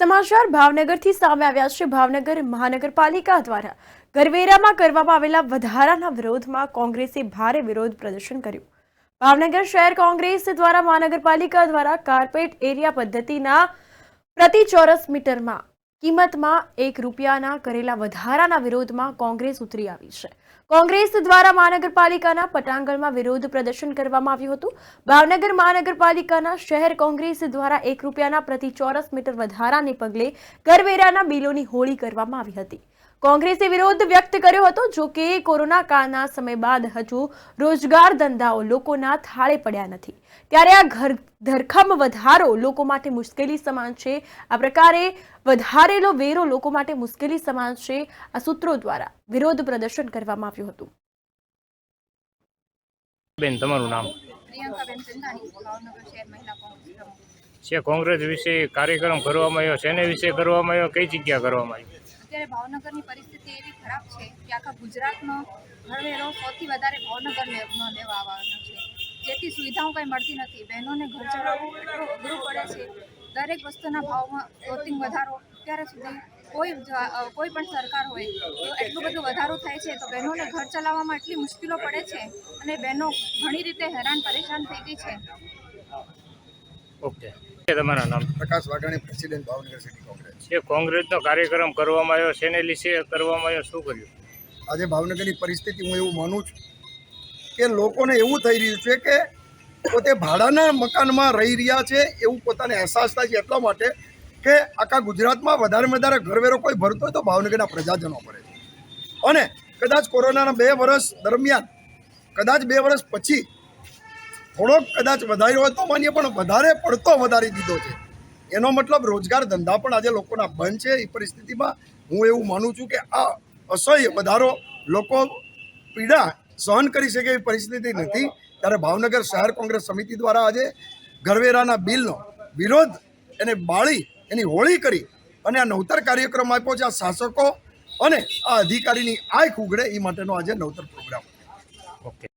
સમાચાર ભાવનગરથી સામે આવ્યા છે. ભાવનગર મહાનગરપાલિકા દ્વારા ગરવેરામાં કરવામાં આવેલા વધારાના વિરોધમાં કોંગ્રેસે ભારે વિરોધ પ્રદર્શન કર્યું. ભાવનગર શહેર કોંગ્રેસ દ્વારા મહાનગરપાલિકા દ્વારા કાર્પેટ એરિયા પદ્ધતિના પ્રતિ ચોરસ મીટરમાં કિંમતમાં એક રૂપિયાના કરેલા વધારાના વિરોધમાં કોંગ્રેસ ઉતરી આવી છે. કોંગ્રેસ દ્વારા મહાનગરપાલિકાના પટાંગણમાં વિરોધ પ્રદર્શન કરવામાં આવ્યું હતું. ભાવનગર મહાનગરપાલિકાના શહેર કોંગ્રેસ દ્વારા એક રૂપિયાના પ્રતિ ચોરસ મીટર વધારાને પગલે કરવેરાના બિલોની હોળી કરવામાં આવી હતી. કોંગ્રેસે વિરોધ વ્યક્ત કર્યો હતો જો કે કોરોના કાળના સમય બાદ હજુ રોજગાર ધંધાઓ લોકોના થાળે પડ્યા નથી. ત્યારે આ ઘર ધરખમ વધારો લોકો માટે મુશ્કેલી સમાન છે. આ પ્રકારે વધારેલો વેરો લોકો માટે મુશ્કેલી સમાન છે આ સૂત્રો દ્વારા વિરોધ પ્રદર્શન કરવામાં આવ્યું હતું. બેન તમારું નામ? પ્રિયંકાબેન ચંદાણી ભાવનગર શહેર મહિલા કોંગ્રેસ પ્રમુખ. છે કોંગ્રેસ વિશે કાર્યક્રમ કરવામાં આવ્યો શેને વિશે કરવામાં આવ્યો કઈ જગ્યા કરવામાં આવ્યો અત્યારે ભાવનગરની પરિસ્થિતિ એવી ખરાબ છે કે આખા ગુજરાતનો ઘરવેરો સૌથી વધારે ભાવનગર લેવા આવવાનો છે. જેથી સુવિધાઓ કંઈ મળતી નથી. બહેનોને ઘર ચલાવવું એટલું અઘરું પડે છે. દરેક વસ્તુના ભાવમાં ક્લોથિંગ વધારો. અત્યારે સુધી કોઈ કોઈ પણ સરકાર હોય તો એટલું બધું વધારો થાય છે, તો બહેનોને ઘર ચલાવવામાં એટલી મુશ્કેલો પડે છે અને બહેનો ઘણી રીતે હેરાન પરેશાન થઈ ગઈ છે. ઓકે. તમારા નામ? Prakash Vaghani president Bhavnagar city Congress. છે કોંગ્રેસનો કાર્યક્રમ કરવામાં આવ્યો શેને વિશે કરવામાં આવ્યો શું કર્યું? આજે ભાવનગરની પરિસ્થિતિ હું એવું માનું છું કે લોકોને એવું થઈ રહ્યું છે કે પોતે ભાડાના મકાનમાં રહી રહ્યા છે એવું પોતાને અહેસાસ થાય છે એટલા માટે કે આખા ગુજરાતમાં વધારે વધારે ઘરવેરો કોઈ ભરતો હોય તો ભાવનગરના પ્રજાજનો ભરે છે. અને કદાચ કોરોનાના બે વર્ષ દરમિયાન કદાચ બે વર્ષ પછી થોડોક કદાચ વધાર્યો હોય તો માન્ય, પણ વધારે પડતો વધારી દીધો છે. એનો મતલબ રોજગાર ધંધા પણ આજે લોકોના બંધ છે. એ પરિસ્થિતિમાં હું એવું માનું છું કે આ અસહ્ય વધારો લોકો પીડા સહન કરી શકે એવી પરિસ્થિતિ નથી. ત્યારે ભાવનગર શહેર કોંગ્રેસ સમિતિ દ્વારા આજે ઘરવેરાના બિલનો વિરોધ એને બાળી, એની હોળી કરી અને આ નવતર કાર્યક્રમ આપ્યો છે. આ શાસકો અને આ અધિકારીની આંખ ઉઘડે એ માટેનો આજે નવતર પ્રોગ્રામ. ઓકે.